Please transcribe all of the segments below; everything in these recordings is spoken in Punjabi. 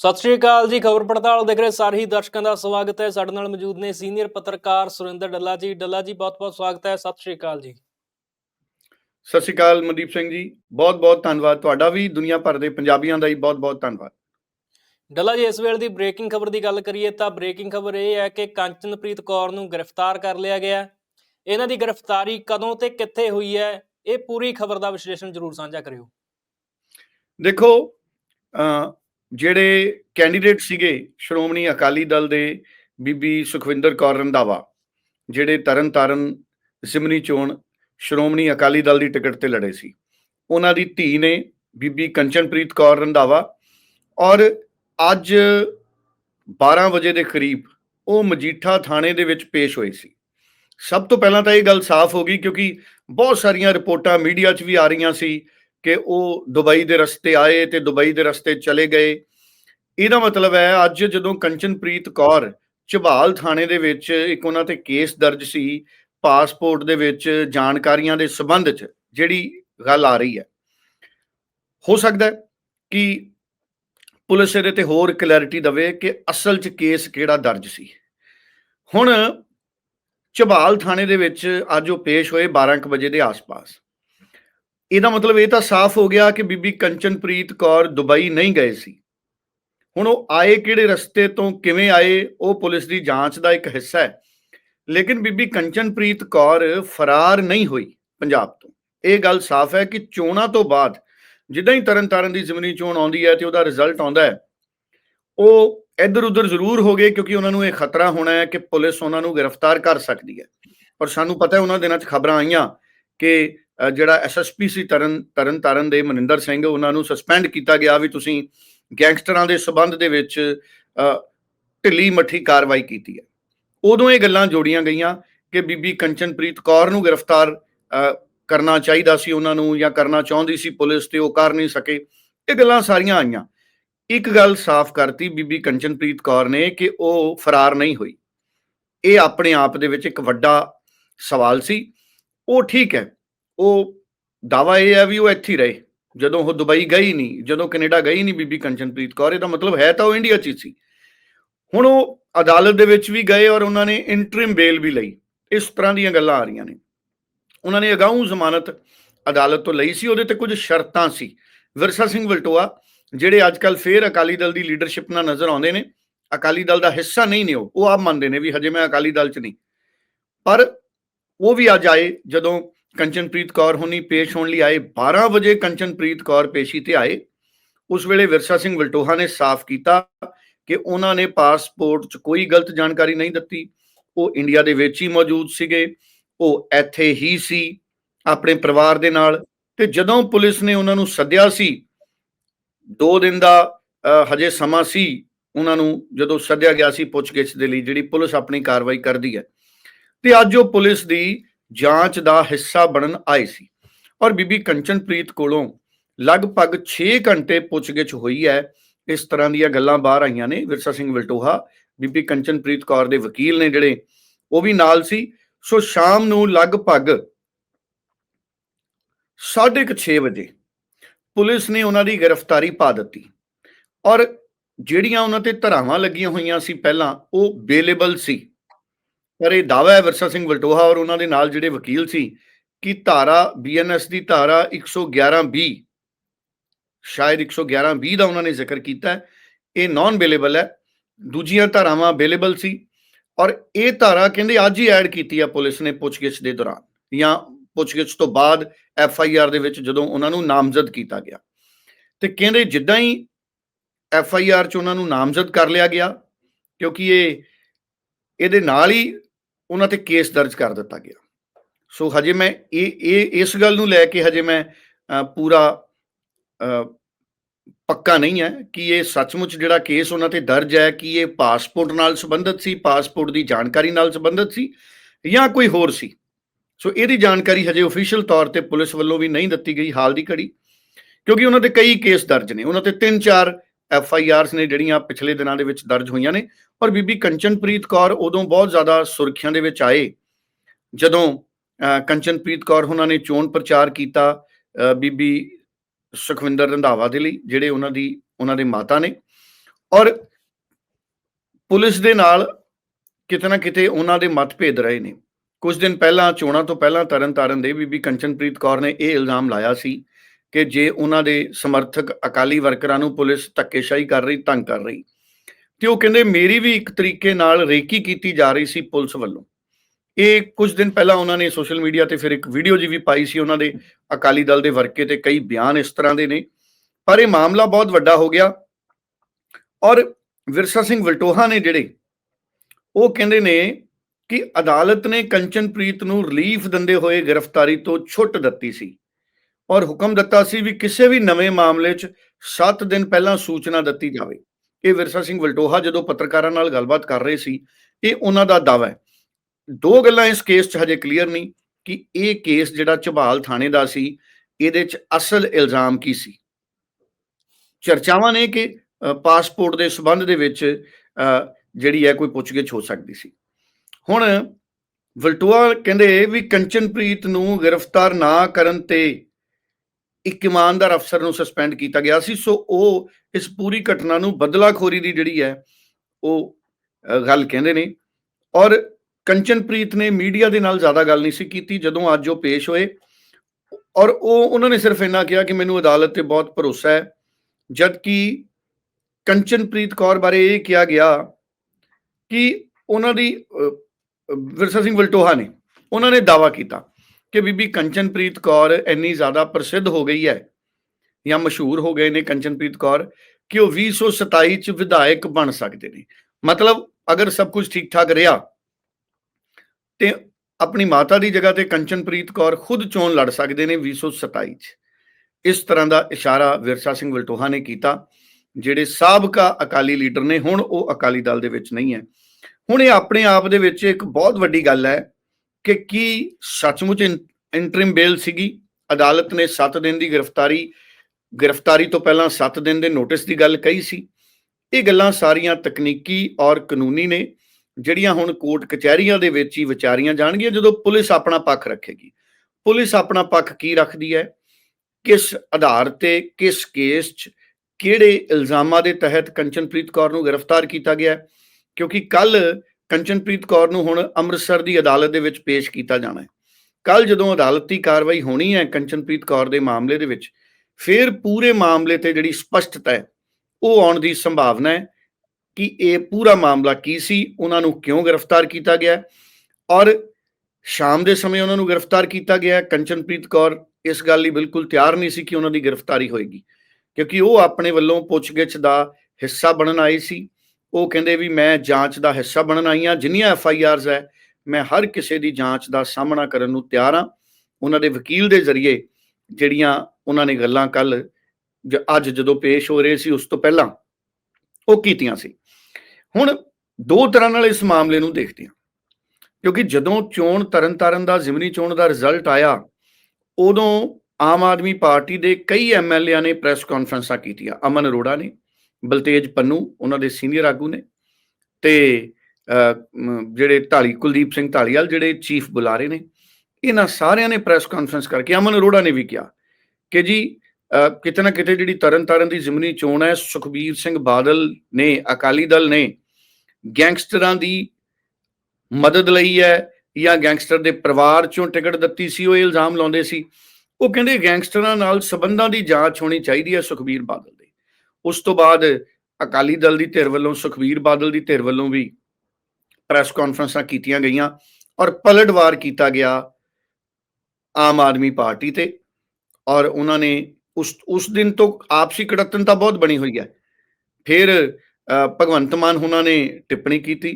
ਸਤਿ ਸ਼੍ਰੀ ਅਕਾਲ ਜੀ ਖਬਰ ਪੜਤਾਲ ਦੇਖ ਰਹੇ ਸਾਰੇ ਹੀ ਦਰਸ਼ਕਾਂ ਦਾ ਸਵਾਗਤ ਹੈ। ਸਾਡੇ ਨਾਲ ਮੌਜੂਦ ਨੇ ਸੀਨੀਅਰ ਪੱਤਰਕਾਰ ਸੁਰਿੰਦਰ ਡੱਲਾ ਜੀ। ਡੱਲਾ ਜੀ ਬਹੁਤ-ਬਹੁਤ ਸਵਾਗਤ ਹੈ। ਸਤਿ ਸ਼੍ਰੀ ਅਕਾਲ ਜੀ। ਸਤਿ ਸ਼੍ਰੀ ਅਕਾਲ ਮਨਦੀਪ ਸਿੰਘ ਜੀ। ਬਹੁਤ ਬਹੁਤ ਧੰਨਵਾਦ। ਤੁਹਾਡਾ ਵੀ ਦੁਨੀਆ ਭਰ ਦੇ ਪੰਜਾਬੀਆਂ ਦਾ ਹੀ ਬਹੁਤ ਬਹੁਤ ਧੰਨਵਾਦ। ਡੱਲਾ ਜੀ ਇਸ ਵੇਲੇ ਦੀ ਬ੍ਰੇਕਿੰਗ ਖਬਰ ਦੀ ਗੱਲ ਕਰੀਏ ਤਾਂ ਬ੍ਰੇਕਿੰਗ ਖਬਰ ਇਹ ਹੈ ਕਿ ਕੰਚਨਪ੍ਰੀਤ ਕੌਰ ਨੂੰ ਗ੍ਰਿਫਤਾਰ ਕਰ ਲਿਆ ਗਿਆ। ਇਹਨਾਂ ਦੀ ਗ੍ਰਿਫਤਾਰੀ ਕਦੋਂ ਤੇ ਕਿੱਥੇ ਹੋਈ ਹੈ ਇਹ ਪੂਰੀ ਖਬਰ ਦਾ ਵਿਸ਼ਲੇਸ਼ਣ ਜ਼ਰੂਰ ਸਾਂਝਾ ਕਰਿਓ। ਦੇਖੋ ਜਿਹੜੇ ਕੈਂਡੀਡੇਟ ਸੀਗੇ ਸ਼੍ਰੋਮਣੀ ਅਕਾਲੀ ਦਲ ਦੇ ਬੀਬੀ ਸੁਖਵਿੰਦਰ ਕੌਰ ਰੰਧਾਵਾ, ਜਿਹੜੇ ਤਰਨ ਤਾਰਨ ਜ਼ਿਮਨੀ ਚੋਣ ਸ਼੍ਰੋਮਣੀ ਅਕਾਲੀ ਦਲ ਦੀ ਟਿਕਟ ਤੇ ਲੜੇ ਸੀ। ਉਹਨਾਂ ਦੀ ਧੀ ਨੇ ਬੀਬੀ ਕੰਚਨਪ੍ਰੀਤ ਕੌਰ ਰੰਧਾਵਾ ਔਰ ਅੱਜ 12 ਵਜੇ ਦੇ ਕਰੀਬ ਉਹ ਮਜੀਠਾ ਥਾਣੇ ਦੇ ਵਿੱਚ ਪੇਸ਼ ਹੋਏ ਸੀ। ਸਭ ਤੋਂ ਪਹਿਲਾਂ ਤਾਂ ਇਹ ਗੱਲ ਸਾਫ਼ ਹੋ ਗਈ ਕਿਉਂਕਿ ਬਹੁਤ ਸਾਰੀਆਂ ਰਿਪੋਰਟਾਂ ਮੀਡੀਆ 'ਚ ਵੀ ਆ ਰਹੀਆਂ ਸੀ ਕਿ ਉਹ ਦੁਬਈ ਦੇ ਰਸਤੇ ਆਏ ਤੇ ਦੁਬਈ ਦੇ ਰਸਤੇ ਚਲੇ ਗਏ। ਇਹਦਾ ਮਤਲਬ ਹੈ, ਅੱਜ ਜਦੋਂ ਕੰਚਨਪ੍ਰੀਤ ਕੌਰ ਝਬਾਲ ਥਾਣੇ ਦੇ ਵਿੱਚ ਇੱਕ ਉਹਨਾਂ ਤੇ ਕੇਸ ਦਰਜ ਸੀ, ਪਾਸਪੋਰਟ ਦੇ ਵਿੱਚ ਜਾਣਕਾਰੀਆਂ ਦੇ ਸਬੰਧ 'ਚ ਜਿਹੜੀ ਗੱਲ ਆ ਰਹੀ ਹੈ। ਹੋ ਸਕਦਾ ਹੈ ਕਿ ਪੁਲਿਸ ਇਹਦੇ ਤੇ ਹੋਰ ਕਲੈਰਿਟੀ ਦਵੇ ਕਿ ਅਸਲ 'ਚ ਕੇਸ ਕਿਹੜਾ ਦਰਜ ਸੀ। ਹੁਣ ਝਬਾਲ ਥਾਣੇ ਦੇ ਵਿੱਚ ਅੱਜ ਉਹ ਪੇਸ਼ ਹੋਏ 12 ਕੁ ਵਜੇ ਦੇ ਆਸ-ਪਾਸ। ਇਹਦਾ ਮਤਲਬ ਇਹ ਤਾਂ ਸਾਫ਼ ਹੋ ਗਿਆ ਕਿ ਬੀਬੀ ਕੰਚਨਪ੍ਰੀਤ ਕੌਰ ਦੁਬਈ ਨਹੀਂ ਗਏ ਸੀ। ਹੁਣ ਉਹ ਆਏ ਕਿਹੜੇ ਰਸਤੇ ਤੋਂ ਕਿਵੇਂ ਆਏ ਉਹ ਪੁਲਿਸ ਦੀ ਜਾਂਚ ਦਾ ਇੱਕ ਹਿੱਸਾ ਹੈ। ਲੇਕਿਨ ਬੀਬੀ ਕੰਚਨਪ੍ਰੀਤ ਕੌਰ ਫਰਾਰ ਨਹੀਂ ਹੋਈ ਪੰਜਾਬ ਤੋਂ। ਇਹ ਗੱਲ ਸਾਫ਼ ਹੈ ਕਿ ਚੋਣਾਂ ਤੋਂ ਬਾਅਦ ਜਿੱਦਾਂ ਹੀ ਤਰਨਤਾਰਨ ਦੀ ਜ਼ਿਮਨੀ ਚੋਣ ਆਉਂਦੀ ਹੈ ਤੇ ਉਹਦਾ ਰਿਜ਼ਲਟ ਆਉਂਦਾ ਹੈ ਉਹ ਇੱਧਰ ਉੱਧਰ ਜ਼ਰੂਰ ਹੋ ਗਏ ਕਿਉਂਕਿ ਉਹਨਾਂ ਨੂੰ ਇਹ ਖਤਰਾ ਹੋਣਾ ਹੈ ਕਿ ਪੁਲਿਸ ਉਹਨਾਂ ਨੂੰ ਗ੍ਰਿਫਤਾਰ ਕਰ ਸਕਦੀ ਹੈ। ਔਰ ਸਾਨੂੰ ਪਤਾ ਹੈ ਉਹਨਾਂ ਦਿਨਾਂ 'ਚ ਖਬਰਾਂ ਆਈਆਂ ਕਿ ਅ, ਜਿਹੜਾ ਐਸਐਸਪੀ ਸੀ ਤਰਨ ਤਰਨ ਤਾਰਨ ਦੇ ਮਨਿੰਦਰ ਸਿੰਘ ਉਹਨਾਂ ਨੂੰ ਸਸਪੈਂਡ ਕੀਤਾ ਗਿਆ ਵੀ ਤੁਸੀਂ ਗੈਂਗਸਟਰਾਂ ਦੇ ਸਬੰਧ ਦੇ ਵਿੱਚ ਢਿੱਲੀ ਮੱਠੀ ਕਾਰਵਾਈ ਕੀਤੀ ਹੈ। ਉਦੋਂ ਇਹ ਗੱਲਾਂ ਜੋੜੀਆਂ ਗਈਆਂ ਕਿ ਬੀਬੀ ਕੰਚਨਪ੍ਰੀਤ ਕੌਰ ਨੂੰ ਗ੍ਰਿਫਤਾਰ ਕਰਨਾ ਚਾਹੀਦਾ ਸੀ ਉਹਨਾਂ ਨੂੰ ਜਾਂ ਕਰਨਾ ਚਾਹੁੰਦੀ ਸੀ ਪੁਲਿਸ ਤੇ ਉਹ ਕਰ ਨਹੀਂ ਸਕੇ। ਇਹ ਗੱਲਾਂ ਸਾਰੀਆਂ ਆਈਆਂ। ਇੱਕ ਗੱਲ ਸਾਫ਼ ਕਰਤੀ ਬੀਬੀ ਕੰਚਨਪ੍ਰੀਤ ਕੌਰ ਨੇ ਕਿ ਉਹ ਫਰਾਰ ਨਹੀਂ ਹੋਈ। ਇਹ ਆਪਣੇ ਆਪ ਦੇ ਵਿੱਚ ਇੱਕ ਵੱਡਾ ਸਵਾਲ ਸੀ। ਉਹ ਠੀਕ ਹੈ। ਉਹ ਦਾਵਾ ਇਹ ਹੈ ਵੀ ਉਹ ਇੱਥੇ ਰਹੇ। ਜਦੋਂ ਉਹ ਦੁਬਈ ਗਈ ਨਹੀਂ, ਜਦੋਂ ਕੈਨੇਡਾ ਗਈ ਨਹੀਂ ਬੀਬੀ ਕੰਚਨਪ੍ਰੀਤ ਕੌਰ, ਇਹਦਾ ਮਤਲਬ ਹੈ ਤਾਂ ਉਹ ਇੰਡੀਆ 'ਚ ਹੀ ਸੀ। ਹੁਣ ਉਹ ਅਦਾਲਤ ਦੇ ਵਿੱਚ ਵੀ ਗਏ ਔਰ ਉਹਨਾਂ ਨੇ ਇੰਟਰਿਮ ਬੇਲ ਵੀ ਲਈ। ਇਸ ਤਰ੍ਹਾਂ ਦੀਆਂ ਗੱਲਾਂ ਆ ਰਹੀਆਂ ਨੇ। ਉਹਨਾਂ ਨੇ ਅਗਾਊਂ ਜ਼ਮਾਨਤ ਅਦਾਲਤ ਤੋਂ ਲਈ ਸੀ, ਉਹਦੇ ਤੇ ਕੁਝ ਸ਼ਰਤਾਂ ਸੀ। ਵਿਰਸਾ ਸਿੰਘ ਵਲਟੋਆ, ਜਿਹੜੇ ਅੱਜ ਕੱਲ ਫੇਰ ਅਕਾਲੀ ਦਲ ਦੀ ਲੀਡਰਸ਼ਿਪ ਨਾਲ ਨਜ਼ਰ ਆਉਂਦੇ ਨੇ, ਅਕਾਲੀ ਦਲ ਦਾ ਹਿੱਸਾ ਨਹੀਂ ਨੇ ਉਹ ਉਹ ਆਪ ਮੰਨਦੇ ਨੇ ਵੀ ਹਜੇ ਮੈਂ ਅਕਾਲੀ ਦਲ 'ਚ ਨਹੀਂ। ਪਰ ਉਹ ਵੀ ਅੱਜ ਆਏ, ਜਦੋਂ ਕੰਚਨਪ੍ਰੀਤ ਕੌਰ ਹੋਣੀ ਪੇਸ਼ ਹੋਣ ਲਈ ਆਏ। 12 ਵਜੇ ਕੰਚਨਪ੍ਰੀਤ ਕੌਰ ਪੇਸ਼ੀ ਤੇ ਆਏ। ਉਸ ਵੇਲੇ ਵਿਰਸਾ ਸਿੰਘ ਵਲਟੋਹਾ ਨੇ ਸਾਫ਼ ਕੀਤਾ ਕਿ ਉਹਨਾਂ ਨੇ ਪਾਸਪੋਰਟ 'ਚ ਕੋਈ ਗਲਤ ਜਾਣਕਾਰੀ ਨਹੀਂ ਦਿੱਤੀ। ਉਹ ਇੰਡੀਆ ਦੇ ਵਿੱਚ ਹੀ ਮੌਜੂਦ ਸੀਗੇ। ਉਹ ਇੱਥੇ ਹੀ ਸੀ, ਆਪਣੇ ਪਰਿਵਾਰ ਦੇ ਨਾਲ। ਤੇ ਜਦੋਂ ਪੁਲਿਸ ਨੇ ਉਹਨਾਂ ਨੂੰ ਸੱਦਿਆ ਸੀ 2 ਦਿਨ ਦਾ ਹਜੇ ਸਮਾਂ ਸੀ ਉਹਨਾਂ ਨੂੰ ਜਦੋਂ ਸੱਦਿਆ ਗਿਆ ਸੀ ਪੁੱਛਗਿੱਛ ਦੇ ਲਈ, ਜਿਹੜੀ ਪੁਲਿਸ ਆਪਣੀ ਕਾਰਵਾਈ ਕਰਦੀ ਹੈ। ਤੇ ਅੱਜ ਉਹ ਪੁਲਿਸ ਦੀ ਜਾਂਚ ਦਾ ਹਿੱਸਾ ਬਣਨ ਆਏ ਸੀ। ਔਰ ਬੀਬੀ ਕੰਚਨਪ੍ਰੀਤ ਕੋਲੋਂ ਲਗਭਗ 6 ਘੰਟੇ ਪੁੱਛਗਿੱਛ ਹੋਈ ਹੈ। ਇਸ ਤਰ੍ਹਾਂ ਦੀਆਂ ਗੱਲਾਂ ਬਾਹਰ ਆਈਆਂ ਨੇ ਵਿਰਸਾ ਸਿੰਘ ਵਲਟੋਹਾ, ਬੀਬੀ ਕੰਚਨਪ੍ਰੀਤ ਕੌਰ ਦੇ ਵਕੀਲ ਨੇ ਜਿਹੜੇ, ਉਹ ਵੀ ਨਾਲ ਸੀ। ਸੋ ਸ਼ਾਮ ਨੂੰ ਲਗਭਗ 6:30 ਵਜੇ ਪੁਲਿਸ ਨੇ ਉਹਨਾਂ ਦੀ ਗ੍ਰਿਫਤਾਰੀ ਪਾ ਦਿੱਤੀ। ਔਰ ਜਿਹੜੀਆਂ ਉਹਨਾਂ ਤੇ ਧਰਾਵਾਂ ਲੱਗੀਆਂ ਹੋਈਆਂ ਸੀ ਪਹਿਲਾਂ, ਉਹ ਬੇਲੇਬਲ ਸੀ। ਪਰ ਇਹ ਦਾਅਵਾ ਹੈ ਵਿਰਸਾ ਸਿੰਘ ਵਲਟੋਹਾ ਔਰ ਉਹਨਾਂ ਦੇ ਨਾਲ ਜਿਹੜੇ ਵਕੀਲ ਸੀ ਕਿ ਧਾਰਾ ਬੀਐਨਐਸ ਦੀ ਧਾਰਾ 111 ਬੀ ਸ਼ਾਇਦ 111 ਬੀ ਦਾ ਉਹਨਾਂ ਨੇ ਜ਼ਿਕਰ ਕੀਤਾ ਇਹ ਨਾਨ ਅਵੇਲੇਬਲ ਹੈ, ਦੂਜੀਆਂ ਧਾਰਾਵਾਂ ਅਵੇਲੇਬਲ ਸੀ ਔਰ ਇਹ ਧਾਰਾ ਕਹਿੰਦੇ ਅੱਜ ਹੀ ਐਡ ਕੀਤੀ ਆ ਪੁਲਿਸ ਨੇ ਪੁੱਛਗਿੱਛ ਦੇ ਦੌਰਾਨ ਜਾਂ ਪੁੱਛਗਿੱਛ ਤੋਂ ਬਾਅਦ ਐਫ ਆਈ ਆਰ ਦੇ ਵਿੱਚ ਜਦੋਂ ਉਹਨਾਂ ਨੂੰ ਨਾਮਜ਼ਦ ਕੀਤਾ ਗਿਆ। ਤੇ ਕਹਿੰਦੇ ਜਿੱਦਾਂ ਹੀ ਐਫ ਆਈ ਆਰ ਚ ਉਹਨਾਂ ਨੂੰ ਨਾਮਜ਼ਦ ਕਰ ਲਿਆ ਗਿਆ ਕਿਉਂਕਿ ਇਹ, ਇਹਦੇ ਨਾਲ ਹੀ ਉਹਨਾਂ ਤੇ ਕੇਸ ਦਰਜ ਕਰ ਦਿੱਤਾ ਗਿਆ। ਸੋ ਹਜੇ ਮੈਂ ਇਹ ਇਹ, ਇਸ ਗੱਲ ਨੂੰ ਲੈ ਕੇ ਹਜੇ ਮੈਂ ਪੂਰਾ ਪੱਕਾ ਨਹੀਂ ਹੈ ਕਿ ਇਹ ਸੱਚਮੁੱਚ ਜਿਹੜਾ ਕੇਸ ਉਹਨਾਂ ਤੇ ਦਰਜ ਹੈ ਕਿ ਇਹ ਪਾਸਪੋਰਟ ਨਾਲ ਸੰਬੰਧਿਤ ਸੀ, ਪਾਸਪੋਰਟ ਦੀ ਜਾਣਕਾਰੀ ਨਾਲ ਸੰਬੰਧਿਤ ਸੀ ਜਾਂ ਕੋਈ ਹੋਰ ਸੀ। ਸੋ ਇਹਦੀ ਜਾਣਕਾਰੀ ਹਜੇ ਅਫੀਸ਼ੀਅਲ ਤੌਰ ਤੇ ਪੁਲਿਸ ਵੱਲੋਂ ਵੀ ਨਹੀਂ ਦਿੱਤੀ ਗਈ ਹਾਲ ਦੀ ਘੜੀ ਕਿਉਂਕਿ ਉਹਨਾਂ ਤੇ ਕਈ ਕੇਸ ਦਰਜ ਨੇ। ਉਹਨਾਂ ਤੇ ਤਿੰਨ ਚਾਰ ਐਫ ਆਈ ਆਰਸ ਨੇ ਜਿਹੜੀਆਂ ਪਿਛਲੇ ਦਿਨਾਂ ਦੇ ਵਿੱਚ ਦਰਜ ਹੋਈਆਂ ਨੇ ਪਰ ਬੀਬੀ ਕੰਚਨਪ੍ਰੀਤ ਕੌਰ ਉਦੋਂ ਬਹੁਤ ਜ਼ਿਆਦਾ ਸੁਰਖੀਆਂ ਦੇ ਵਿੱਚ ਆਏ। ਜਦੋਂ ਅ, ਕੰਚਨਪ੍ਰੀਤ ਕੌਰ ਉਹਨਾਂ ਨੇ ਚੋਣ ਪ੍ਰਚਾਰ ਕੀਤਾ ਅ, ਬੀਬੀ ਸੁਖਵਿੰਦਰ ਰੰਧਾਵਾ ਦੇ ਲਈ ਜਿਹੜੇ ਉਹਨਾਂ ਦੀ ਉਹਨਾਂ ਦੇ ਮਾਤਾ ਨੇ। ਔਰ ਪੁਲਿਸ ਦੇ ਨਾਲ ਕਿਤੇ ਨਾ ਕਿਤੇ ਉਹਨਾਂ ਦੇ ਮਤਭੇਦ ਰਹੇ ਨੇ। ਕੁਝ ਦਿਨ ਪਹਿਲਾਂ ਚੋਣਾਂ ਤੋਂ ਪਹਿਲਾਂ ਤਰਨ ਤਾਰਨ ਦੇ ਬੀਬੀ ਕੰਚਨਪ੍ਰੀਤ ਕੌਰ ਨੇ ਇਹ ਇਲਜ਼ਾਮ ਲਾਇਆ ਸੀ ਕਿ ਜੇ ਉਹਨਾਂ ਦੇ ਸਮਰਥਕ ਅਕਾਲੀ ਵਰਕਰਾਂ ਨੂੰ ਪੁਲਿਸ ਧੱਕੇਸ਼ਾਹੀ ਕਰ ਰਹੀ, ਤੰਗ ਕਰ ਰਹੀ। ਤੇ ਉਹ ਕਹਿੰਦੇ, ਮੇਰੀ ਵੀ ਇੱਕ ਤਰੀਕੇ ਨਾਲ ਰੇਕੀ ਕੀਤੀ ਜਾ ਰਹੀ ਸੀ ਪੁਲਿਸ ਵੱਲੋਂ। ਇਹ ਕੁਝ ਦਿਨ ਪਹਿਲਾਂ ਉਹਨਾਂ ਨੇ ਸੋਸ਼ਲ ਮੀਡੀਆ ਤੇ ਫਿਰ ਇੱਕ ਵੀਡੀਓ ਜੀ ਵੀ ਪਾਈ ਸੀ, ਉਹਨਾਂ ਦੇ ਅਕਾਲੀ ਦਲ ਦੇ ਵਰਕੇ ਤੇ ਕਈ ਬਿਆਨ ਇਸ ਤਰ੍ਹਾਂ ਦੇ ਨੇ। ਪਰ ਇਹ ਮਾਮਲਾ ਬਹੁਤ ਵੱਡਾ ਹੋ ਗਿਆ ਔਰ ਵਿਰਸਾ ਸਿੰਘ ਵਲਟੋਹਾ ਨੇ ਜਿਹੜੇ, ਉਹ ਕਹਿੰਦੇ ਨੇ ਕਿ ਅਦਾਲਤ ਨੇ ਕੰਚਨਪ੍ਰੀਤ ਨੂੰ ਰਿਲੀਫ ਦਿੰਦੇ ਹੋਏ ਗ੍ਰਿਫਤਾਰੀ ਤੋਂ ਛੁੱਟ ਦਿੱਤੀ ਸੀ। ਔਰ ਹੁਕਮ ਦਿੱਤਾ ਸੀ ਵੀ ਕਿਸੇ ਵੀ ਨਵੇਂ ਮਾਮਲੇ 'ਚ 7 ਦਿਨ ਪਹਿਲਾਂ ਸੂਚਨਾ ਦਿੱਤੀ ਜਾਵੇ। ਇਹ ਵਿਰਸਾ ਸਿੰਘ ਵਲਟੋਹਾ ਜਦੋਂ ਪੱਤਰਕਾਰਾਂ ਨਾਲ ਗੱਲਬਾਤ ਕਰ ਰਹੇ ਸੀ ਇਹ ਉਹਨਾਂ ਦਾ ਦਾਵਾ ਹੈ। ਦੋ ਗੱਲਾਂ ਇਸ ਕੇਸ 'ਚ ਹਜੇ ਕਲੀਅਰ ਨਹੀਂ ਕਿ ਇਹ ਕੇਸ ਜਿਹੜਾ ਝਬਾਲ ਥਾਣੇ ਦਾ ਸੀ ਇਹਦੇ 'ਚ ਅਸਲ ਇਲਜ਼ਾਮ ਕੀ ਸੀ? ਚਰਚਾਵਾਂ ਨੇ ਕਿ ਪਾਸਪੋਰਟ ਦੇ ਸਬੰਧ ਦੇ ਵਿੱਚ ਅ, ਜਿਹੜੀ ਹੈ ਕੋਈ ਪੁੱਛਗਿੱਛ ਹੋ ਸਕਦੀ ਸੀ। ਹੁਣ ਵਲਟੋਆ ਕਹਿੰਦੇ ਵੀ ਕੰਚਨਪ੍ਰੀਤ ਨੂੰ ਗ੍ਰਿਫਤਾਰ ਨਾ ਕਰਨ ਤੇ ਇੱਕ ਇਮਾਨਦਾਰ ਅਫਸਰ ਨੂੰ ਸਸਪੈਂਡ ਕੀਤਾ ਗਿਆ ਸੀ, ਸੋ ਉਹ ਇਸ ਪੂਰੀ ਘਟਨਾ ਨੂੰ ਬਦਲਾਖੋਰੀ ਦੀ ਜਿਹੜੀ ਹੈ, ਉਹ ਗੱਲ ਕਹਿੰਦੇ ਨੇ। ਔਰ ਕੰਚਨਪ੍ਰੀਤ ਨੇ ਮੀਡੀਆ ਦੇ ਨਾਲ ਜ਼ਿਆਦਾ ਗੱਲ ਨਹੀਂ ਸੀ ਕੀਤੀ, ਜਦੋਂ ਅੱਜ ਉਹ ਪੇਸ਼ ਹੋਏ। ਔਰ ਉਹ, ਉਹਨਾਂ ਨੇ ਸਿਰਫ ਇੰਨਾ ਕਿਹਾ ਕਿ ਮੈਨੂੰ ਅਦਾਲਤ ਤੇ ਬਹੁਤ ਭਰੋਸਾ ਹੈ ਜਦ ਕਿ ਕੰਚਨਪ੍ਰੀਤ ਕੌਰ ਬਾਰੇ ਇਹ ਕਿਹਾ ਗਿਆ ਕਿ ਉਹਨਾਂ ਦੀ ਵਿਰਸਾ ਸਿੰਘ ਵਲਟੋਹਾ ਨੇ, ਉਹਨਾਂ ਨੇ ਦਾਵਾ ਕੀਤਾ। ਕਿ ਬੀਬੀ ਕੰਚਨਪ੍ਰੀਤ ਕੌਰ ਇੰਨੀ ਜ਼ਿਆਦਾ ਪ੍ਰਸਿੱਧ ਹੋ ਗਈ ਹੈ ਜਾਂ ਮਸ਼ਹੂਰ ਹੋ ਗਏ ਨੇ ਕੰਚਨਪ੍ਰੀਤ ਕੌਰ ਕਿ ਉਹ 2027 ਚ ਵਿਧਾਇਕ ਬਣ ਸਕਦੇ ਨੇ। ਮਤਲਬ ਅਗਰ ਸਭ ਕੁਝ ਠੀਕ ਠਾਕ ਰਿਹਾ ਤੇ ਆਪਣੀ ਮਾਤਾ ਦੀ ਜਗ੍ਹਾ ਤੇ ਕੰਚਨਪ੍ਰੀਤ ਕੌਰ ਖੁਦ ਚੋਣ ਲੜ ਸਕਦੇ ਨੇ 2027 ਚ। ਇਸ ਤਰ੍ਹਾਂ ਦਾ ਇਸ਼ਾਰਾ ਵਿਰਸਾ ਸਿੰਘ ਵਲਟੋਹਾ ਨੇ ਕੀਤਾ, ਜਿਹੜੇ ਸਾਬਕਾ ਅਕਾਲੀ ਲੀਡਰ ਨੇ, ਹੁਣ ਉਹ ਅਕਾਲੀ ਦਲ ਦੇ ਵਿੱਚ ਨਹੀਂ ਹੈ। ਹੁਣ ਇਹ ਆਪਣੇ ਆਪ ਦੇ ਵਿੱਚ ਇੱਕ ਬਹੁਤ ਵੱਡੀ ਗੱਲ ਹੈ ਕਿ ਕੀ ਸੱਚਮੁੱਚ ਇੰਟਰਿਮ ਬੇਲ ਸੀਗੀ? ਅਦਾਲਤ ਨੇ 7 ਦਿਨ ਦੀ ਗ੍ਰਿਫਤਾਰੀ ਗ੍ਰਿਫਤਾਰੀ ਤੋਂ ਪਹਿਲਾਂ 7 ਦਿਨ ਦੇ ਨੋਟਿਸ ਦੀ ਗੱਲ ਕਹੀ ਸੀ। ਇਹ ਗੱਲਾਂ ਸਾਰੀਆਂ ਤਕਨੀਕੀ ਔਰ ਕਾਨੂੰਨੀ ਨੇ, ਜਿਹੜੀਆਂ ਹੁਣ ਕੋਰਟ ਕਚਹਿਰੀਆਂ ਦੇ ਵਿੱਚ ਹੀ ਵਿਚਾਰੀਆਂ ਜਾਣਗੀਆਂ ਜਦੋਂ ਪੁਲਿਸ ਆਪਣਾ ਪੱਖ ਰੱਖੇਗੀ। ਪੁਲਿਸ ਆਪਣਾ ਪੱਖ ਕੀ ਰੱਖਦੀ ਹੈ? ਕਿਸ ਆਧਾਰ ਤੇ, ਕਿਸ ਕੇਸ 'ਚ, ਕਿਹੜੇ ਇਲਜ਼ਾਮਾਂ ਦੇ ਤਹਿਤ ਕੰਚਨਪ੍ਰੀਤ ਕੌਰ ਨੂੰ ਗ੍ਰਿਫਤਾਰ ਕੀਤਾ ਗਿਆ? ਕਿਉਂਕਿ ਕੱਲ ਕੰਚਨਪ੍ਰੀਤ ਕੌਰ ਨੂੰ ਹੁਣ ਅੰਮ੍ਰਿਤਸਰ ਦੀ ਅਦਾਲਤ ਦੇ ਵਿੱਚ ਪੇਸ਼ ਕੀਤਾ ਜਾਣਾ ਹੈ। ਕੱਲ ਜਦੋਂ ਅਦਾਲਤੀ ਕਾਰਵਾਈ ਹੋਣੀ ਹੈ ਕੰਚਨਪ੍ਰੀਤ ਕੌਰ ਦੇ ਮਾਮਲੇ ਦੇ ਵਿੱਚ, ਫਿਰ ਪੂਰੇ ਮਾਮਲੇ ਤੇ ਜਿਹੜੀ ਸਪਸ਼ਟਤਾ ਹੈ, ਉਹ ਆਉਣ ਦੀ ਸੰਭਾਵਨਾ ਹੈ ਕਿ ਇਹ ਪੂਰਾ ਮਾਮਲਾ ਕੀ ਸੀ, ਉਹਨਾਂ ਨੂੰ ਕਿਉਂ ਗ੍ਰਿਫਤਾਰ ਕੀਤਾ ਗਿਆ ਔਰ ਸ਼ਾਮ ਦੇ ਸਮੇਂ ਉਹਨਾਂ ਨੂੰ ਗ੍ਰਿਫਤਾਰ ਕੀਤਾ ਗਿਆ ਕੰਚਨਪ੍ਰੀਤ ਕੌਰ ਇਸ ਗੱਲ ਲਈ ਬਿਲਕੁਲ ਤਿਆਰ ਨਹੀਂ ਸੀ ਕਿ ਉਹਨਾਂ ਦੀ ਗ੍ਰਿਫਤਾਰੀ ਹੋਏਗੀ, ਕਿਉਂਕਿ ਉਹ ਆਪਣੇ ਵੱਲੋਂ ਪੁੱਛਗਿੱਛ ਦਾ ਹਿੱਸਾ ਬਣਨ ਆਈ ਸੀ। ਉਹ ਕਹਿੰਦੇ ਵੀ ਮੈਂ ਜਾਂਚ ਦਾ ਹਿੱਸਾ ਬਣਨ ਆਈ ਹਾਂ, ਜਿੰਨੀਆਂ ਐਫ ਆਈ ਆਰਸ ਹੈ, ਮੈਂ ਹਰ ਕਿਸੇ ਦੀ ਜਾਂਚ ਦਾ ਸਾਹਮਣਾ ਕਰਨ ਨੂੰ ਤਿਆਰ ਹਾਂ। ਉਹਨਾਂ ਦੇ ਵਕੀਲ ਦੇ ਜ਼ਰੀਏ ਜਿਹੜੀਆਂ ਉਹਨਾਂ ਨੇ ਗੱਲਾਂ ਕੱਲ ਅੱਜ ਜਦੋਂ ਪੇਸ਼ ਹੋ ਰਹੇ ਸੀ, ਉਸ ਤੋਂ ਪਹਿਲਾਂ ਉਹ ਕੀਤੀਆਂ ਸੀ। ਹੁਣ ਦੋ ਤਰ੍ਹਾਂ ਨਾਲ ਇਸ ਮਾਮਲੇ ਨੂੰ ਦੇਖਦੇ ਹਾਂ। ਕਿਉਂਕਿ ਜਦੋਂ ਚੋਣ ਤਰਨਤਾਰਨ ਦਾ, ਜ਼ਿਮਨੀ ਚੋਣ ਦਾ ਰਿਜ਼ਲਟ ਆਇਆ, ਉਦੋਂ ਆਮ ਆਦਮੀ ਪਾਰਟੀ ਦੇ ਕਈ ਐਮਐਲਏ ਨੇ ਪ੍ਰੈਸ ਕਾਨਫਰੰਸਾਂ ਕੀਤੀਆਂ, ਅਮਨ ਅਰੋੜਾ ਨੇ। ਬਲਤੇਜ ਪੰਨੂ, ਉਹਨਾਂ ਦੇ ਸੀਨੀਅਰ ਆਗੂ ਨੇ ਤੇ ਜਿਹੜੇ ਢਾਲੀ ਕੁਲਦੀਪ ਸਿੰਘ ਢਾਲੀਵਾਲ ਜਿਹੜੇ ਚੀਫ ਬੁਲਾਰੇ ਨੇ, ਇਹਨਾਂ ਸਾਰਿਆਂ ਨੇ ਪ੍ਰੈਸ ਕਾਨਫਰੰਸ ਕਰਕੇ ਅਮਨ ਅਰੋੜਾ ਨੇ ਵੀ ਕਿਹਾ ਕਿ ਜੀ ਕਿਤੇ ਨਾ ਕਿਤੇ ਜਿਹੜੀ ਤਰਨਤਾਰਨ ਦੀ ਜ਼ਿਮਨੀ ਚੋਣ ਹੈ, ਸੁਖਬੀਰ ਸਿੰਘ ਬਾਦਲ ਨੇ, ਅਕਾਲੀ ਦਲ ਨੇ ਗੈਂਗਸਟਰਾਂ ਦੀ ਮਦਦ ਲਈ ਹੈ ਜਾਂ ਗੈਂਗਸਟਰ ਦੇ ਪਰਿਵਾਰ ਚੋਂ ਟਿਕਟ ਦਿੱਤੀ ਸੀ, ਉਹ ਇਲਜ਼ਾਮ ਲਾਉਂਦੇ ਸੀ, ਉਹ ਕਹਿੰਦੇ ਗੈਂਗਸਟਰਾਂ ਨਾਲ ਸਬੰਧਾਂ ਦੀ ਜਾਂਚ ਹੋਣੀ ਚਾਹੀਦੀ ਹੈ ਸੁਖਬੀਰ ਬਾਦਲ। ਉਸ ਤੋਂ ਬਾਅਦ ਅਕਾਲੀ ਦਲ ਦੀ ਧਿਰ ਵੱਲੋਂ, ਸੁਖਬੀਰ ਬਾਦਲ ਦੀ ਧਿਰ ਵੱਲੋਂ ਵੀ ਪ੍ਰੈਸ ਕਾਨਫਰੰਸਾਂ ਕੀਤੀਆਂ ਗਈਆਂ ਔਰ ਪਲਟਵਾਰ ਕੀਤਾ ਗਿਆ ਆਮ ਆਦਮੀ ਪਾਰਟੀ ਤੇ ਔਰ ਉਹਨਾਂ ਨੇ ਉਸ ਉਸ ਦਿਨ ਤੋਂ ਆਪਸੀ ਕੜਤਨ ਤਾਂ ਬਹੁਤ ਬਣੀ ਹੋਈ ਹੈ। ਫਿਰ ਭਗਵੰਤ ਮਾਨ ਉਹਨਾਂ ਨੇ ਟਿੱਪਣੀ ਕੀਤੀ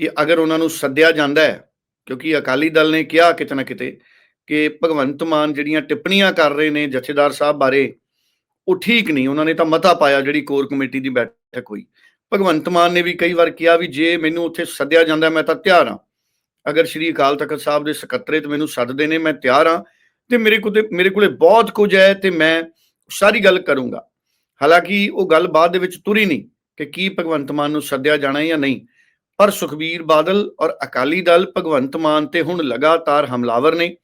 ਕਿ ਅਗਰ ਉਹਨਾਂ ਨੂੰ ਸੱਦਿਆ ਜਾਂਦਾ ਹੈ, ਕਿਉਂਕਿ ਅਕਾਲੀ ਦਲ ਨੇ ਕਿਹਾ ਕਿਤੇ ਨਾ ਕਿਤੇ ਕਿ ਭਗਵੰਤ ਮਾਨ ਜਿਹੜੀਆਂ ਟਿੱਪਣੀਆਂ ਕਰ ਰਹੇ ਨੇ ਜਥੇਦਾਰ ਸਾਹਿਬ ਬਾਰੇ ਉਹ ਠੀਕ ਨਹੀਂ, ਉਹਨਾਂ ਨੇ ਤਾਂ ਮਤਾ ਪਾਇਆ ਜਿਹੜੀ ਕੋਰ ਕਮੇਟੀ ਦੀ ਬੈਠਕ ਹੋਈ। ਭਗਵੰਤ ਮਾਨ ਨੇ ਵੀ ਕਈ ਵਾਰ ਕਿਹਾ ਵੀ ਜੇ ਮੈਨੂੰ ਉੱਥੇ ਸੱਦਿਆ ਜਾਂਦਾ, ਮੈਂ ਤਾਂ ਤਿਆਰ ਹਾਂ। ਅਗਰ ਸ਼੍ਰੀ ਅਕਾਲ ਤਖਤ ਸਾਹਿਬ ਦੇ ਸਕੱਤਰੇਤ ਮੈਨੂੰ ਸੱਦਦੇ ਨੇ, ਮੈਂ ਤਿਆਰ ਹਾਂ ਤੇ ਮੇਰੇ ਕੋਲ ਮੇਰੇ ਕੋਲੇ ਬਹੁਤ ਕੁਝ ਹੈ ਤੇ ਮੈਂ ਸਾਰੀ ਗੱਲ ਕਰੂੰਗਾ। ਹਾਲਾਂਕਿ ਉਹ ਗੱਲ ਬਾਅਦ ਦੇ ਵਿੱਚ ਤੁਰੀ ਨਹੀਂ ਕਿ ਕੀ ਭਗਵੰਤ ਮਾਨ ਨੂੰ ਸੱਦਿਆ ਜਾਣਾ ਜਾਂ ਨਹੀਂ। ਪਰ ਸੁਖਬੀਰ ਬਾਦਲ ਔਰ ਅਕਾਲੀ ਦਲ ਭਗਵੰਤ ਮਾਨ ਤੇ ਹੁਣ ਲਗਾਤਾਰ ਹਮਲਾਵਰ ਨੇ।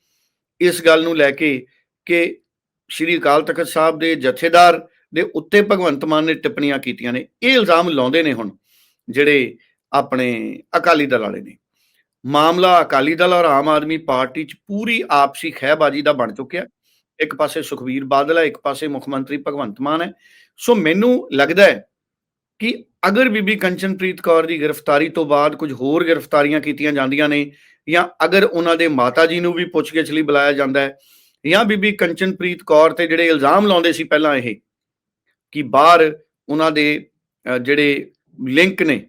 ਇਸ ਗੱਲ ਨੂੰ ਲੈ ਕੇ ਕਿ ਸ਼੍ਰੀ ਅਕਾਲ ਤਖਤ ਸਾਹਿਬ ਦੇ ਜਥੇਦਾਰ ਦੇ ਉੱਤੇ ਭਗਵੰਤ ਮਾਨ ਨੇ ਟਿੱਪਣੀਆਂ ਕੀਤੀਆਂ ਨੇ। ਇਹ ਇਲਜ਼ਾਮ ਲਾਉਂਦੇ ਨੇ ਹੁਣ, ਜਿਹੜੇ ਆਪਣੇ ਅਕਾਲੀ ਦਲ ਵਾਲੇ ਨੇ। ਮਾਮਲਾ ਅਕਾਲੀ ਦਲ ਔਰ ਆਮ ਆਦਮੀ ਪਾਰਟੀ 'ਚ ਪੂਰੀ ਆਪਸੀ ਖਹਿਬਾਜ਼ੀ ਦਾ ਬਣ ਚੁੱਕਿਆ। ਇੱਕ ਪਾਸੇ ਸੁਖਬੀਰ ਬਾਦਲ ਹੈ, ਇੱਕ ਪਾਸੇ ਮੁੱਖ ਮੰਤਰੀ ਭਗਵੰਤ ਮਾਨ ਹੈ। ਸੋ ਮੈਨੂੰ ਲੱਗਦਾ ਹੈ ਕਿ ਅਗਰ ਬੀਬੀ ਕੰਚਨਪ੍ਰੀਤ ਕੌਰ ਦੀ ਗ੍ਰਿਫਤਾਰੀ ਤੋਂ ਬਾਅਦ ਕੁਝ ਹੋਰ ਗ੍ਰਿਫਤਾਰੀਆਂ ਕੀਤੀਆਂ ਜਾਂਦੀਆਂ ਨੇ ਜਾਂ ਅਗਰ ਉਹਨਾਂ ਦੇ ਮਾਤਾ ਜੀ ਨੂੰ ਵੀ ਪੁੱਛਗਿੱਛ ਲਈ ਬੁਲਾਇਆ ਜਾਂਦਾ ਹੈ ਜਾਂ ਬੀਬੀ ਕੰਚਨਪ੍ਰੀਤ ਕੌਰ ਤੇ ਜਿਹੜੇ ਇਲਜ਼ਾਮ ਲਾਉਂਦੇ ਸੀ ਪਹਿਲਾਂ ਇਹ, ਕਿ ਬਾਹਰ ਉਹਨਾਂ ਦੇ ਜਿਹੜੇ ਲਿੰਕ ਨੇ,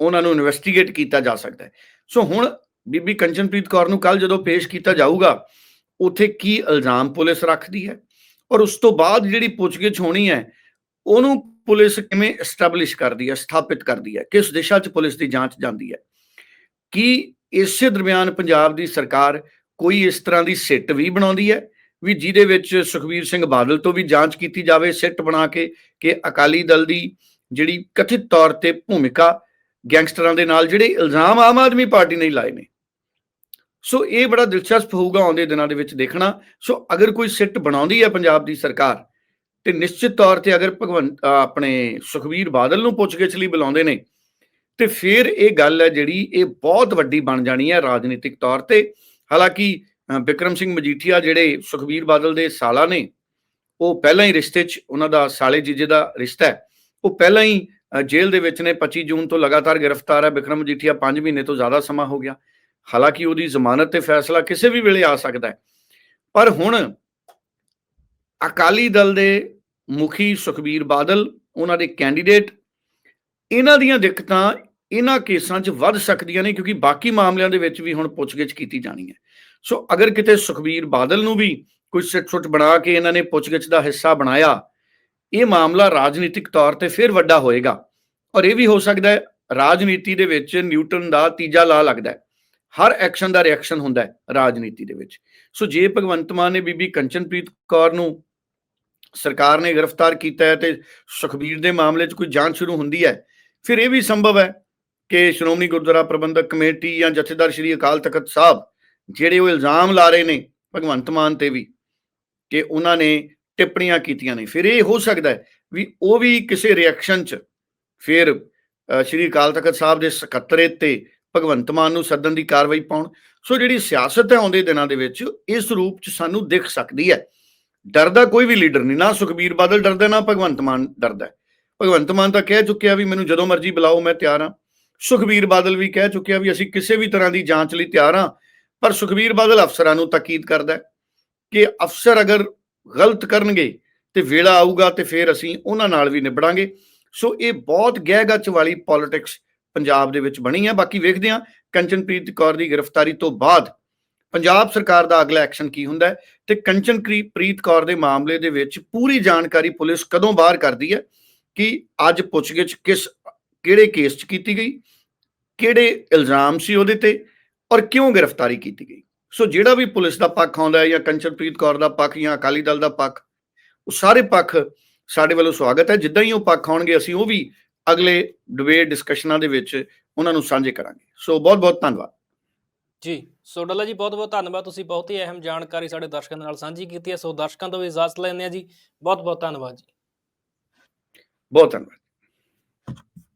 ਉਹਨਾਂ ਨੂੰ ਇਨਵੈਸਟੀਗੇਟ ਕੀਤਾ ਜਾ ਸਕਦਾ ਹੈ। ਸੋ ਹੁਣ ਬੀਬੀ ਕੰਚਨਪ੍ਰੀਤ ਕੌਰ ਨੂੰ ਕੱਲ ਜਦੋਂ ਪੇਸ਼ ਕੀਤਾ ਜਾਊਗਾ, ਉਥੇ ਕੀ ਇਲਜ਼ਾਮ ਪੁਲਿਸ ਰੱਖਦੀ ਹੈ? ਔਰ ਉਸ ਤੋਂ ਬਾਅਦ ਜਿਹੜੀ ਪੁੱਛਗਿੱਛ ਹੋਣੀ ਹੈ, ਉਹਨੂੰ ਪੁਲਿਸ ਕਿਵੇਂ ਐਸਟੈਬਲਿਸ਼ ਕਰਦੀ ਹੈ, ਸਥਾਪਿਤ ਕਰਦੀ ਹੈ? ਕਿਸ ਦਿਸ਼ਾ 'ਚ ਪੁਲਿਸ ਦੀ ਜਾਂਚ ਜਾਂਦੀ ਹੈ? ਕੀ ਇਸੇ ਦਰਮਿਆਨ ਪੰਜਾਬ ਦੀ ਸਰਕਾਰ ਕੋਈ ਇਸ ਤਰ੍ਹਾਂ ਦੀ ਸਿੱਟ ਵੀ ਬਣਾਉਂਦੀ ਹੈ? ਵੀ ਜਿਹਦੇ ਵਿੱਚ ਸੁਖਬੀਰ ਸਿੰਘ ਬਾਦਲ ਤੋਂ ਵੀ ਜਾਂਚ ਕੀਤੀ ਜਾਵੇ, ਸਿੱਟ ਬਣਾ ਕੇ ਕਿ ਅਕਾਲੀ ਦਲ ਦੀ ਜਿਹੜੀ ਕਥਿਤ ਤੌਰ ਤੇ ਭੂਮਿਕਾ ਗੈਂਗਸਟਰਾਂ ਦੇ ਨਾਲ ਜਿਹੜੇ ਇਲਜ਼ਾਮ ਆਮ ਆਦਮੀ ਪਾਰਟੀ ਨੇ ਲਾਏ ਨੇ। ਸੋ ਇਹ ਬੜਾ ਦਿਲਚਸਪ ਹੋਊਗਾ ਆਉਂਦੇ ਦਿਨਾਂ ਦੇ ਵਿੱਚ ਦੇਖਣਾ। ਸੋ ਅਗਰ ਕੋਈ ਸਿੱਟ ਬਣਾਉਂਦੀ ਹੈ ਪੰਜਾਬ ਦੀ ਸਰਕਾਰ, ਤੇ ਨਿਸ਼ਚਿਤ ਤੌਰ ਤੇ ਅਗਰ ਭਗਵੰਤ ਆਪਣੇ ਸੁਖਬੀਰ ਬਾਦਲ ਨੂੰ ਪੁੱਛਗਿੱਛ ਲਈ ਬੁਲਾਉਂਦੇ ਨੇ, ਤੇ ਫਿਰ ਇਹ ਗੱਲ ਹੈ ਜਿਹੜੀ ਇਹ ਬਹੁਤ ਵੱਡੀ ਬਣ ਜਾਣੀ ਹੈ ਰਾਜਨੀਤਿਕ ਤੌਰ ਤੇ। ਹਾਲਾਂਕਿ ਅ, ਬਿਕਰਮ ਸਿੰਘ ਮਜੀਠੀਆ ਜਿਹੜੇ ਸੁਖਬੀਰ ਬਾਦਲ ਦੇ ਸਾਲਾ ਨੇ ਉਹ ਪਹਿਲਾਂ ਹੀ ਰਿਸ਼ਤੇ 'ਚ ਉਹਨਾਂ ਦਾ ਸਾਲੇ ਜੀਜੇ ਦਾ ਰਿਸ਼ਤਾ ਹੈ। ਉਹ ਪਹਿਲਾਂ ਹੀ ਜੇਲ੍ਹ ਦੇ ਵਿੱਚ ਨੇ 25 ਜੂਨ ਤੋਂ ਲਗਾਤਾਰ ਗ੍ਰਿਫਤਾਰ ਹੈ। ਬਿਕਰਮ ਮਜੀਠੀਆ 5 ਮਹੀਨੇ ਤੋਂ ਜ਼ਿਆਦਾ ਸਮਾਂ ਹੋ ਗਿਆ। ਹਾਲਾਂਕਿ ਉਹਦੀ ਜ਼ਮਾਨਤ ਤੇ ਫੈਸਲਾ ਕਿਸੇ ਵੀ ਵੇਲੇ ਆ ਸਕਦਾ ਹੈ। ਪਰ ਹੁਣ ਅਕਾਲੀ ਦਲ ਦੇ ਮੁਖੀ ਸੁਖਬੀਰ ਬਾਦਲ ਉਹਨਾਂ ਦੇ ਕੈਂਡੀਡੇਟ ਇਹਨਾਂ ਦੀਆਂ ਦਿੱਕਤਾਂ ਇਹਨਾਂ ਕੇਸਾਂ 'ਚ ਵੱਧ ਸਕਦੀਆਂ ਨੇ ਕਿਉਂਕਿ ਬਾਕੀ ਮਾਮਲਿਆਂ ਦੇ ਵਿੱਚ ਵੀ ਹੁਣ ਪੁੱਛਗਿੱਛ ਕੀਤੀ ਜਾਣੀ ਹੈ। ਸੋ ਅਗਰ ਕਿਤੇ ਸੁਖਬੀਰ ਬਾਦਲ ਨੂੰ ਵੀ ਕੋਈ ਸਿੱਟ-ਸੁੱਟ ਬਣਾ ਕੇ ਇਹਨਾਂ ਨੇ ਪੁੱਛਗਿੱਛ ਦਾ ਹਿੱਸਾ ਬਣਾਇਆ, ਇਹ ਮਾਮਲਾ ਰਾਜਨੀਤਿਕ ਤੌਰ ਤੇ ਫਿਰ ਵੱਡਾ ਹੋਏਗਾ। ਔਰ ਇਹ ਵੀ ਹੋ ਸਕਦਾ ਹੈ ਰਾਜਨੀਤੀ ਦੇ ਵਿੱਚ ਨਿਊਟਨ ਦਾ ਤੀਜਾ ਲਾ ਲੱਗਦਾ ਹੈ। ਹਰ ਐਕਸ਼ਨ ਦਾ ਰਿਐਕਸ਼ਨ ਹੁੰਦਾ ਹੈ ਰਾਜਨੀਤੀ ਦੇ ਵਿੱਚ। ਸੋ ਜੇ ਭਗਵੰਤ ਮਾਨ ਨੇ ਬੀਬੀ ਕੰਚਨਪ੍ਰੀਤ ਕੌਰ ਨੂੰ ਸਰਕਾਰ ਨੇ ਗ੍ਰਿਫਤਾਰ ਕੀਤਾ ਹੈ ਤੇ ਸੁਖਬੀਰ ਦੇ ਮਾਮਲੇ 'ਚ ਕੋਈ ਜਾਂਚ ਸ਼ੁਰੂ ਹੁੰਦੀ ਹੈ, ਫਿਰ ਇਹ ਵੀ ਸੰਭਵ ਹੈ ਕਿ ਸ਼੍ਰੋਮਣੀ ਗੁਰਦੁਆਰਾ ਪ੍ਰਬੰਧਕ ਕਮੇਟੀ ਜਾਂ ਜਥੇਦਾਰ ਸ਼੍ਰੀ ਅਕਾਲ ਤਖਤ ਸਾਹਿਬ ਜਿਹੜੇ ਉਹ ਇਲਜ਼ਾਮ ਲਾ ਰਹੇ ਨੇ ਭਗਵੰਤ ਮਾਨ ਤੇ ਵੀ ਕਿ ਉਹਨਾਂ ਨੇ ਟਿੱਪਣੀਆਂ ਕੀਤੀਆਂ ਨੇ। ਫਿਰ ਇਹ ਹੋ ਸਕਦਾ ਹੈ ਵੀ ਉਹ ਵੀ ਕਿਸੇ ਰਿਐਕਸ਼ਨ 'ਚ ਫਿਰ ਸ਼੍ਰੀ ਅਕਾਲ ਤਖਤ ਸਾਹਿਬ ਦੇ ਸਕੱਤਰੇ ਤੇ ਭਗਵੰਤ ਮਾਨ ਨੂੰ ਸੱਦਣ ਦੀ ਕਾਰਵਾਈ ਪਾਉਣ। ਸੋ ਜਿਹੜੀ ਸਿਆਸਤ ਹੈ ਆਉਂਦੇ ਦਿਨਾਂ ਦੇ ਵਿੱਚ ਇਸ ਰੂਪ 'ਚ ਸਾਨੂੰ ਦਿਖ ਸਕਦੀ ਹੈ। ਡਰਦਾ ਕੋਈ ਵੀ ਲੀਡਰ ਨਹੀਂ, ਨਾ ਸੁਖਬੀਰ ਬਾਦਲ ਡਰਦਾ, ਨਾ ਭਗਵੰਤ ਮਾਨ ਡਰਦਾ। ਭਗਵੰਤ ਮਾਨ ਤਾਂ ਕਹਿ ਚੁੱਕਿਆ ਵੀ ਮੈਨੂੰ ਜਦੋਂ ਮਰਜ਼ੀ ਬੁਲਾਓ, ਮੈਂ ਤਿਆਰ ਹਾਂ। ਸੁਖਬੀਰ ਬਾਦਲ ਵੀ ਕਹਿ ਚੁੱਕਿਆ ਵੀ ਅਸੀਂ ਕਿਸੇ ਵੀ ਤਰ੍ਹਾਂ ਦੀ ਜਾਂਚ ਲਈ ਤਿਆਰ ਹਾਂ, ਪਰ ਸੁਖਬੀਰ ਬਾਦਲ ਅਫਸਰਾਂ ਨੂੰ ਤਾਕੀਦ ਕਰਦਾ ਕਿ ਅਫਸਰ ਅਗਰ ਗਲਤ ਕਰਨਗੇ ਤੇ ਵੇਲਾ ਆਊਗਾ ਤੇ ਫਿਰ ਅਸੀਂ ਉਹਨਾਂ ਨਾਲ ਵੀ ਨਿਬੜਾਂਗੇ। ਸੋ ਇਹ ਬਹੁਤ ਗਹਿ ਗੱਚ ਵਾਲੀ ਪੋਲਿਟਿਕਸ ਪੰਜਾਬ ਦੇ ਵਿੱਚ ਬਣੀ ਹੈ ਬਾਕੀ ਵੇਖਦੇ ਹਾਂ, ਕੰਚਨਪ੍ਰੀਤ ਕੌਰ ਦੀ ਗ੍ਰਿਫਤਾਰੀ ਤੋਂ ਬਾਅਦ ਪੰਜਾਬ ਸਰਕਾਰ ਦਾ ਅਗਲਾ ਐਕਸ਼ਨ ਕੀ ਹੁੰਦਾ ਹੈ ਤੇ ਕੰਚਨਪ੍ਰੀਤ ਕੌਰ ਦੇ ਮਾਮਲੇ ਦੇ ਵਿੱਚ ਪੂਰੀ ਜਾਣਕਾਰੀ ਪੁਲਿਸ ਕਦੋਂ ਬਾਹਰ ਕਰਦੀ ਹੈ ਕਿ ਅੱਜ ਪੁੱਛਗਿੱਛ ਕਿਸ ਕਿਹੜੇ ਕੇਸ 'ਚ ਕੀਤੀ ਗਈ ਕਿਹੜੇ ਇਲਜ਼ਾਮ ਸੀ ਉਹਦੇ ਤੇ ਔਰ ਕਿਉਂ ਗ੍ਰਿਫਤਾਰੀ ਕੀਤੀ ਗਈ। ਸੋ ਜਿਹੜਾ ਵੀ ਪੁਲਿਸ ਦਾ ਪੱਖ ਆਉਂਦਾ ਹੈ ਜਾਂ ਕੰਚਨਪ੍ਰੀਤ ਕੌਰ ਦਾ ਪੱਖ ਜਾਂ ਅਕਾਲੀ ਦਲ ਦਾ ਪੱਖ ਉਹ ਸਾਰੇ ਪੱਖ ਸਾਡੇ ਵੱਲੋਂ ਸਵਾਗਤ ਹੈ। ਜਿੱਦਾਂ ਹੀ ਉਹ ਪੱਖ ਆਉਣਗੇ ਅਸੀਂ ਉਹ ਵੀ ਅਗਲੇ ਡਿਬੇਟ ਡਿਸਕਸ਼ਨਾਂ ਦੇ ਵਿੱਚ ਉਹਨਾਂ ਨੂੰ ਸਾਂਝੇ ਕਰਾਂਗੇ। ਸੋ ਬਹੁਤ ਬਹੁਤ ਧੰਨਵਾਦ। ਜੀ ਸੋ ਡੱਲਾ ਜੀ ਬਹੁਤ ਬਹੁਤ ਧੰਨਵਾਦ। ਤੁਸੀਂ ਬਹੁਤ ਹੀ ਅਹਿਮ ਜਾਣਕਾਰੀ ਸਾਡੇ ਦਰਸ਼ਕਾਂ ਦੇ ਨਾਲ ਸਾਂਝੀ ਕੀਤੀ ਹੈ। ਸੋ ਦਰਸ਼ਕਾਂ ਤੋਂ ਵੀ ਇਜਾਜ਼ਤ ਲੈਂਦੇ ਹਾਂ ਜੀ। ਬਹੁਤ ਬਹੁਤ ਧੰਨਵਾਦ ਜੀ। ਬਹੁਤ ਧੰਨਵਾਦ।